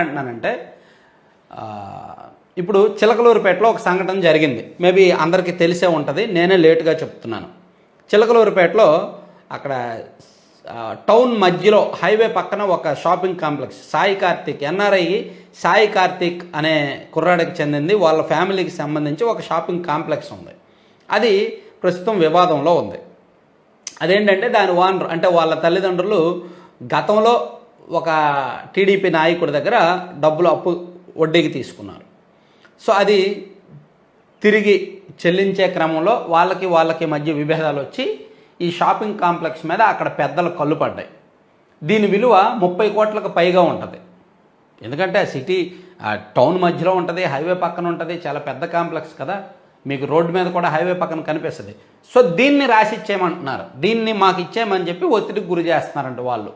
అంటున్నానంటే ఇప్పుడు చిలకలూరుపేటలో ఒక సంఘటన జరిగింది. మేబీ అందరికీ తెలిసే ఉంటుంది. నేనే లేటుగా చెప్తున్నాను. చిలకలూరుపేటలో అక్కడ టౌన్ మధ్యలో హైవే పక్కన ఒక shopping complex. Sai Karthik NRI Sai Karthik అనే కుర్రాడికి చెందింది. వాళ్ళ ఫ్యామిలీకి సంబంధించి ఒక షాపింగ్ కాంప్లెక్స్ ఉంది. అది ప్రస్తుతం వివాదంలో ఉంది. అదేంటంటే దాని ఓనర్ అంటే వాళ్ళ తల్లిదండ్రులు గతంలో ఒక టీడీపీ నాయకుడి దగ్గర డబ్బులు అప్పు వడ్డీకి తీసుకున్నారు. సో అది తిరిగి చెల్లించే క్రమంలో వాళ్ళకి వాళ్ళకి మధ్య విభేదాలు వచ్చి ఈ షాపింగ్ కాంప్లెక్స్ మీద అక్కడ పెద్దలు కళ్ళు పడ్డాయి. దీని విలువ ముప్పై కోట్లకు పైగా ఉంటుంది. ఎందుకంటే ఆ సిటీ టౌన్ మధ్యలో ఉంటుంది హైవే పక్కన ఉంటుంది చాలా పెద్ద కాంప్లెక్స్ కదా. మీకు రోడ్డు మీద కూడా హైవే పక్కన కనిపిస్తుంది. సో దీన్ని రాసి ఇచ్చేయమంటున్నారు దీన్ని మాకు ఇచ్చేయమని చెప్పి ఒత్తిడికి గురి చేస్తున్నారంట వాళ్ళు.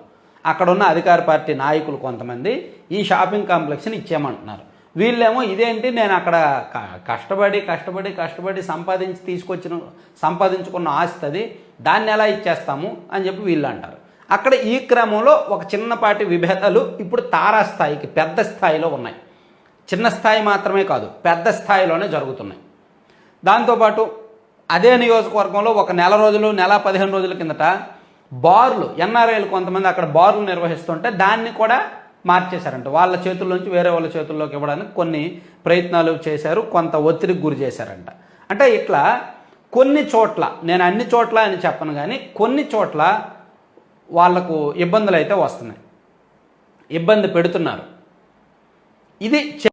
అక్కడ ఉన్న అధికార పార్టీ నాయకులు కొంతమంది ఈ షాపింగ్ కాంప్లెక్స్ని ఇచ్చేయమంటున్నారు. వీళ్ళేమో ఇదేంటి నేను అక్కడ క- కష్టపడి కష్టపడి కష్టపడి సంపాదించి తీసుకొచ్చిన సంపాదించుకున్న ఆస్తి అది దాన్ని ఎలా ఇచ్చేస్తాము అని చెప్పి వీళ్ళు అంటారు అక్కడ ఈ క్రమంలో ఒక చిన్నపాటి విభేదాలు ఇప్పుడు తారాస్థాయికి పెద్ద స్థాయిలో ఉన్నాయి. చిన్న స్థాయి మాత్రమే కాదు పెద్ద స్థాయిలోనే జరుగుతున్నాయి. దాంతోపాటు అదే నియోజకవర్గంలో ఒక నెల రోజులు నెల పదిహేను రోజుల కిందట బార్లు ఎన్ఆర్ఐలు కొంతమంది అక్కడ బార్లు నిర్వహిస్తుంటే దాన్ని కూడా మార్చేశారంట. వాళ్ళ చేతుల్లోంచి వేరే వాళ్ళ చేతుల్లోకి ఇవ్వడానికి కొన్ని ప్రయత్నాలు చేశారు కొంత ఒత్తిడికి గురి చేశారంట. అంటే ఇట్లా కొన్ని చోట్ల నేను అన్ని చోట్ల అని చెప్పను కానీ కొన్ని చోట్ల వాళ్ళకు ఇబ్బందులు అయితే వస్తున్నాయి. ఇబ్బంది పెడుతున్నారు. ఇది